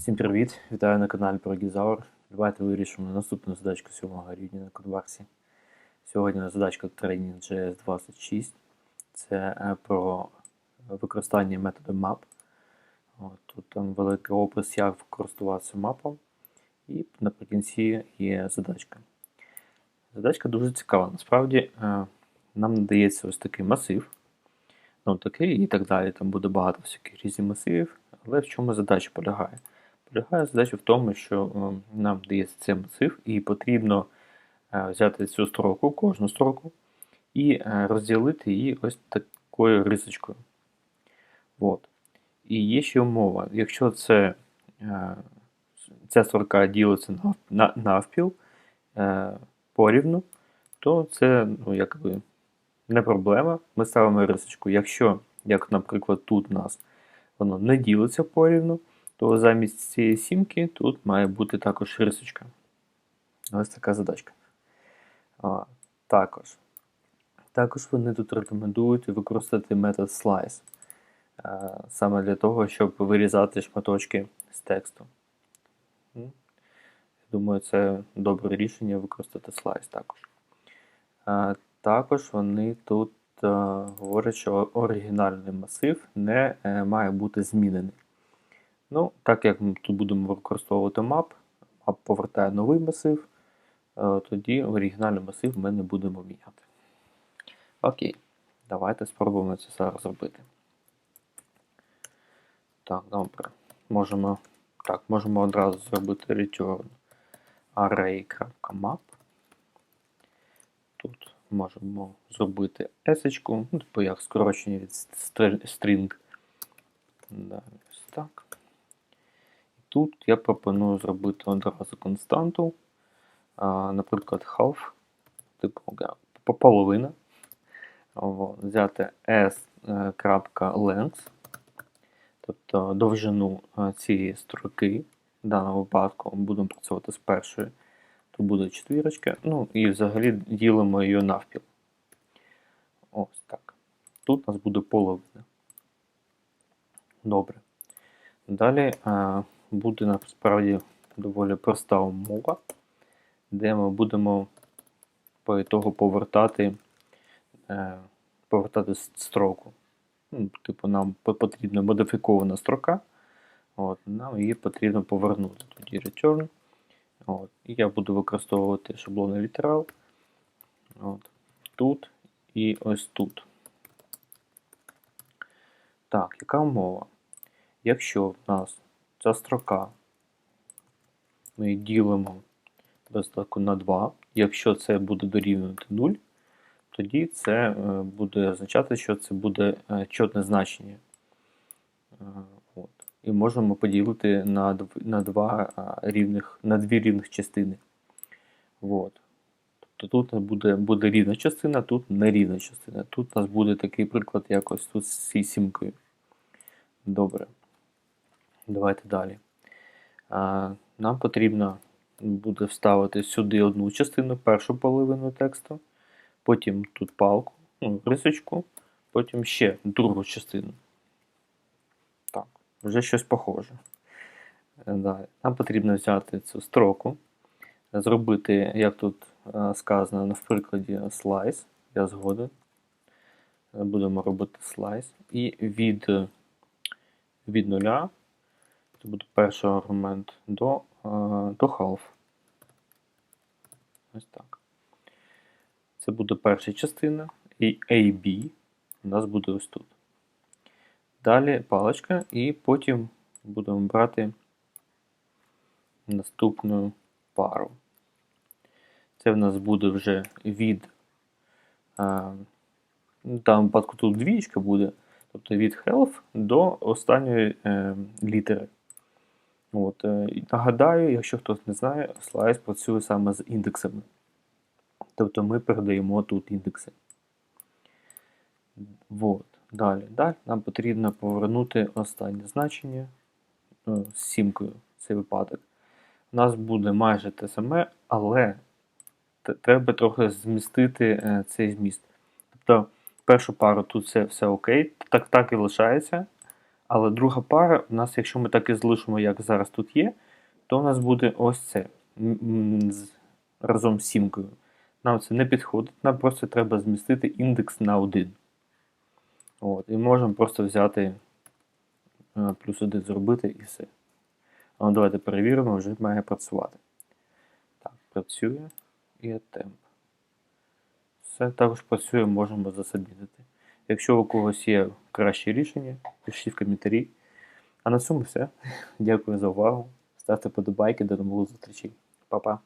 Всім привіт! Вітаю на каналі Прогізаур. Давайте вирішимо наступну задачку 7 рівня на Кодварсі. Сьогодні задачка Training JS26. Це е, про використання методу map. От, Тут там великий опис, як користуватися мапом. І наприкінці є задачка. Задачка дуже цікава. Насправді е, нам надається ось такий масив. Ну, такий і так далі. Там буде багато всяких різних масивів. Але в чому задача полягає? Полягає задача в тому, що е, нам дається цей масив, і потрібно е, взяти цю строку, кожну строку, і е, розділити її ось такою рисочкою. От. І є ще умова. Якщо це, ця строка ділиться навпіл порівну, то це ну, якби не проблема. Ми ставимо рисочку. Якщо, як, наприклад, тут у нас воно не ділиться порівну, то замість цієї сімки тут має бути також рисочка. Ось така задачка. А, Також також вони тут рекомендують використати метод slice. А, саме для того, щоб вирізати шматочки з тексту. Думаю, це добре рішення використати slice також. А, Також вони тут а, говорять, що оригінальний масив не е, має бути змінений. Ну, Так як ми тут будемо використовувати map, map повертає новий масив, е, тоді оригінальний масив ми не будемо міняти. Окей, давайте спробуємо це зараз зробити. Так, добре. Можемо так, можемо одразу зробити return array.map. Тут можемо зробити S, ну, типу як скорочення від string. Далі так. Тут я пропоную зробити одразу константу, наприклад, half, типу половина. Взяти s.length, тобто довжину цієї строки. В даному випадку будемо працювати з першою, тут буде четвірочка. Ну і взагалі ділимо її навпіл. Ось так. Тут у нас буде половина. Добре. Далі буде насправді доволі проста умова, де ми будемо по ітогу повертати е, повертати строку. Ну, Типу, нам потрібна модифікована строка. От, Нам її потрібно повернути. Тоді return. От, І я буду використовувати шаблони літерал. От, Тут і ось тут. Так, яка умова? Якщо в нас ця строка ми ділимо бездаку на 2. Якщо це буде дорівнювати 0, тоді це е, буде означати, що це буде е, чотне значення. Е, от. І можемо поділити на на, два рівних, на дві рівних частини. От. Тобто тут буде буде рівна частина, тут нерівна частина. Тут у нас буде такий приклад, якось тут з сімкою. Добре. Давайте далі. Нам потрібно буде вставити сюди одну частину, першу половину тексту, потім тут палку, ну, рисочку, потім ще другу частину. Так, вже щось похоже. Далі. Нам потрібно взяти цю строку, зробити, як тут е, сказано на прикладі, слайс. Я згоден. Будемо робити слайс. І від від нуля це буде перший аргумент до е, до half. Ось так. Це буде перша частина, і AB у нас буде ось тут. Далі паличка, і потім будемо брати наступну пару. Це в нас буде вже від. Е, там випадку тут двічка буде, тобто від health до останньої е, літери. От, е, Нагадаю, якщо хтось не знає, слайс працює саме з індексами. Тобто ми передаємо тут індекси. От. Далі. Далі нам потрібно повернути останнє значення ну, з сімкою цей випадок. У нас буде майже те саме, але треба трохи змістити е, цей зміст. Тобто першу пару тут все все окей, так так і лишається. Але друга пара, у нас, якщо ми так і залишимо, як зараз тут є, то у нас буде ось це разом з сімкою. Нам це не підходить, нам просто треба змістити індекс на 1. От, і можемо просто взяти е, плюс 1 зробити і все. Ну, давайте перевіримо, вже має працювати. Так, працює і темп. Все також працює, можемо засабмітити. Якщо у когось є краще рішення, пишіть в коментарі. А на цьому все. Дякую за увагу. Ставте подобайки, до нових зустрічей. Па-па.